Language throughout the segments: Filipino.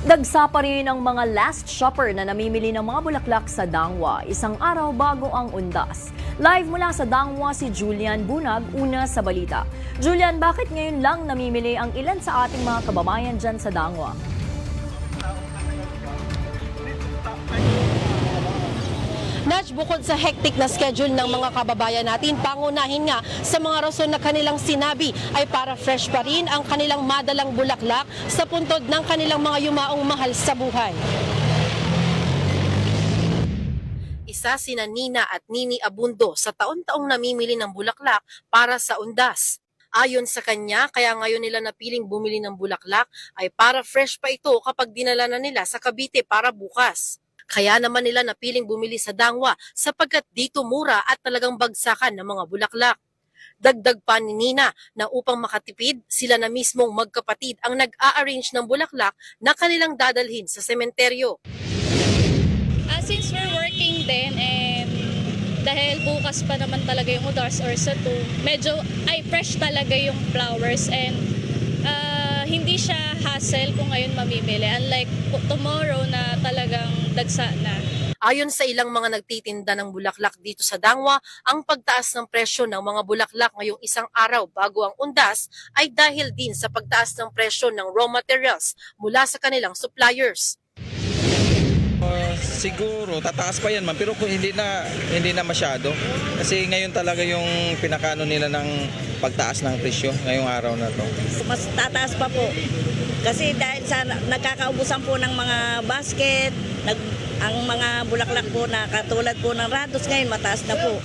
Dagsa pa rin ang mga last shopper na namimili ng mga bulaklak sa Dangwa, isang araw bago ang undas. Live mula sa Dangwa si Julian Bunag, una sa balita. Julian, bakit ngayon lang namimili ang ilan sa ating mga kababayan dyan sa Dangwa? Natch, bukod sa hectic na schedule ng mga kababayan natin, pangunahin nga sa mga rason na kanilang sinabi ay para fresh pa rin ang kanilang madalang bulaklak sa puntod ng kanilang mga yumaong mahal sa buhay. Isa sina Nina at Nini Abundo sa taon-taong namimili ng bulaklak para sa undas. Ayon sa kanya, kaya ngayon nila napiling bumili ng bulaklak ay para fresh pa ito kapag dinala na nila sa Cavite para bukas. Kaya naman nila napiling bumili sa Dangwa sapagkat dito mura at talagang bagsakan ng mga bulaklak. Dagdag pa ni Nina na upang makatipid, sila na mismong magkapatid ang nag-a-arrange ng bulaklak na kanilang dadalhin sa sementeryo. Ah, since we're working din and dahil bukas pa naman talaga yung udars or sa two, medyo ay fresh talaga yung flowers and ah, hindi siya hassle kung ngayon mamimili. Unlike tomorrow na talagang dagsa na. Ayon sa ilang mga nagtitinda ng bulaklak dito sa Dangwa, ang pagtaas ng presyo ng mga bulaklak ngayong isang araw bago ang undas ay dahil din sa pagtaas ng presyo ng raw materials mula sa kanilang suppliers. Siguro tataas pa yan man pero kung hindi na hindi na masyado kasi ngayon talaga yung pinakano nila ng pagtaas ng presyo ngayong araw na to. mas tataas pa po. Kasi dahil sa nagkakaubusan po ng mga basket, nag, ang mga bulaklak po na katulad po ng rados ngayon mataas na po.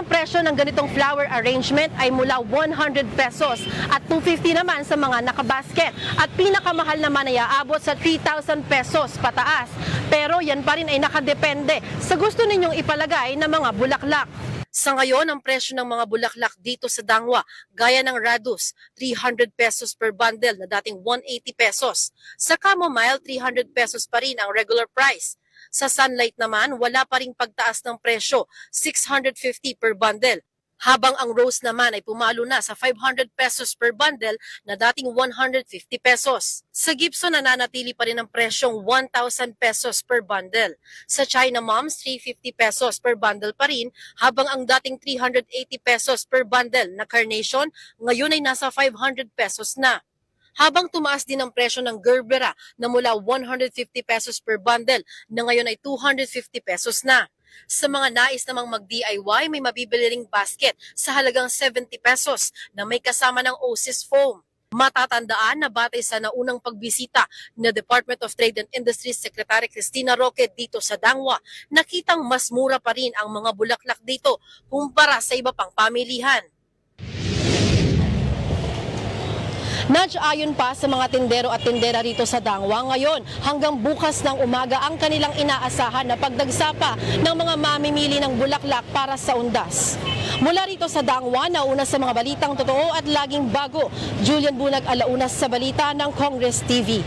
Ang presyo ng ganitong flower arrangement ay mula 100 pesos at 250 naman sa mga nakabasket. At pinakamahal naman ay aabot sa 3,000 pesos pataas. Pero yan pa rin ay nakadepende sa gusto ninyong ipalagay na mga bulaklak. Sa ngayon, ang presyo ng mga bulaklak dito sa Dangwa, gaya ng Radus, 300 pesos per bundle na dating 180 pesos. Sa Chamomile, 300 pesos pa rin ang regular price. Sa Sunlight naman, wala pa ring pagtaas ng presyo, 650 per bundle. Habang ang Rose naman ay pumalo na sa 500 pesos per bundle na dating 150 pesos. Sa Gibson, nananatili pa rin ang presyong 1,000 pesos per bundle. Sa China Moms, 350 pesos per bundle pa rin, habang ang dating 380 pesos per bundle na Carnation, ngayon ay nasa 500 pesos na. Habang tumaas din ang presyo ng Gerbera na mula 150 pesos per bundle na ngayon ay 250 pesos na. Sa mga nais namang mag-DIY, may mabibili ring basket sa halagang 70 pesos na may kasama ng Osis foam. Matatandaan na batay sa naunang pagbisita na Department of Trade and Industries Secretary Cristina Roque dito sa Dangwa, nakitang mas mura pa rin ang mga bulaklak dito kumpara sa iba pang pamilihan. Nudge ayon pa sa mga tindero at tindera rito sa Dangwa ngayon hanggang bukas ng umaga ang kanilang inaasahan na pagdagsapa ng mga mamimili ng bulaklak para sa undas. Mula rito sa Dangwa, nauna sa mga balitang totoo at laging bago, Julian Bunag Alaunas sa balita ng Congress TV.